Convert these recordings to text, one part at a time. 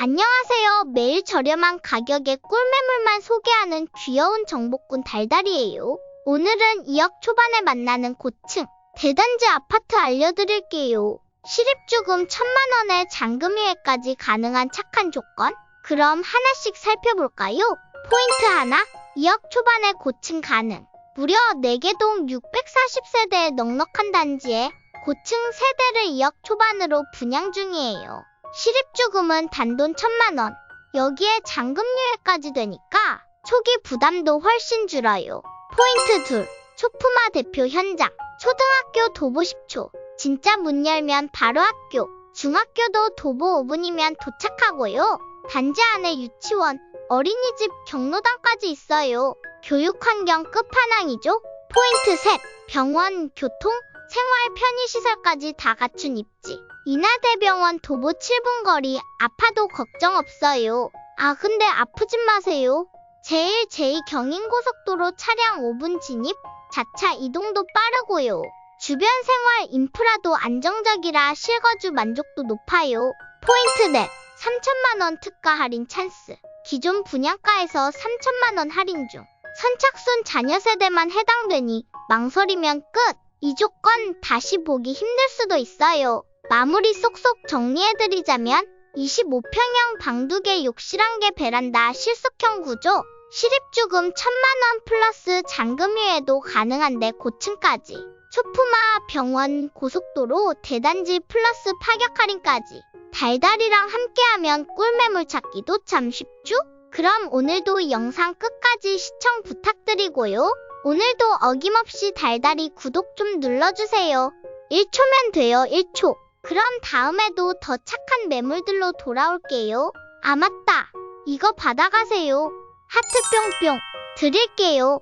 안녕하세요. 매일 저렴한 가격에 꿀매물만 소개하는 귀여운 정복꾼 달달이에요. 오늘은 2억 초반에 만나는 고층 대단지 아파트 알려드릴게요. 실입주금 천만 원에 잔금유예까지 가능한 착한 조건? 그럼 하나씩 살펴볼까요? 포인트 하나, 2억 초반에 고층 가능. 무려 4개 동 640세대의 넉넉한 단지에 고층 세대를 2억 초반으로 분양 중이에요. 실입주금은 단돈 천만 원. 여기에 잔금유예까지 되니까 초기 부담도 훨씬 줄어요. 포인트 둘, 초품화 대표 현장. 초등학교 도보 10초. 진짜 문 열면 바로 학교. 중학교도 도보 5분이면 도착하고요. 단지 안에 유치원, 어린이집, 경로당까지 있어요. 교육 환경 끝판왕이죠. 포인트 셋, 병원, 교통, 생활 편의시설까지 다 갖춘 입지. 인하대병원 도보 7분 거리, 아파도 걱정 없어요. 아, 근데 아프지 마세요. 제일 제2 경인고속도로 차량 5분 진입, 자차 이동도 빠르고요. 주변 생활 인프라도 안정적이라 실거주 만족도 높아요. 포인트 넷, 3천만원 특가 할인 찬스. 기존 분양가에서 3천만원 할인 중. 선착순 자녀 세대만 해당되니 망설이면 끝. 이 조건 다시 보기 힘들 수도 있어요. 마무리 쏙쏙 정리해드리자면 25평형 방두개 욕실 한개 베란다 실속형 구조 실입주금 천만 원 플러스 잔금유예도 가능한데 고층까지 초품화 병원 고속도로 대단지 플러스 파격 할인까지 달달이랑 함께하면 꿀매물 찾기도 참 쉽죠? 그럼 오늘도 영상 끝까지 시청 부탁드리고요. 오늘도 어김없이 달달이 구독 좀 눌러주세요. 1초면 돼요, 1초. 그럼 다음에도 더 착한 매물들로 돌아올게요. 아, 맞다. 이거 받아가세요. 하트 뿅뿅 드릴게요.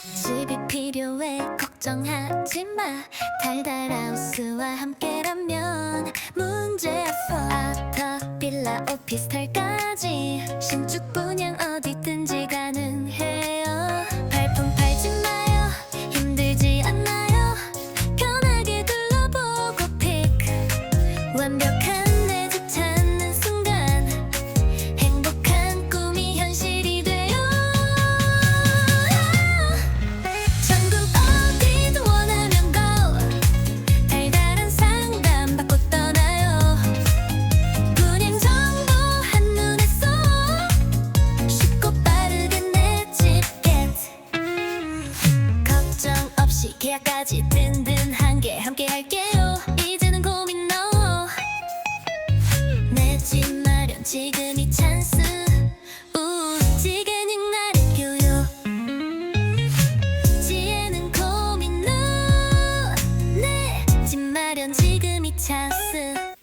집이 필요해 걱정하지 마 달달하우스와 함께라면 문제 없어 아파트 빌라 오피스텔까지 신축 분양 계약까지 든든한 게 함께 할게요. 이제는 고민 no 내집 마련 지금이 찬스. 우 지게닝 나를 교요. 지혜는 고민 노내집 마련 지금이 찬스.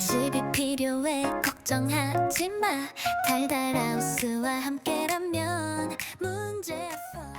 집이 필요해 걱정하지 마. 달달하우스와 함께라면 문제 없어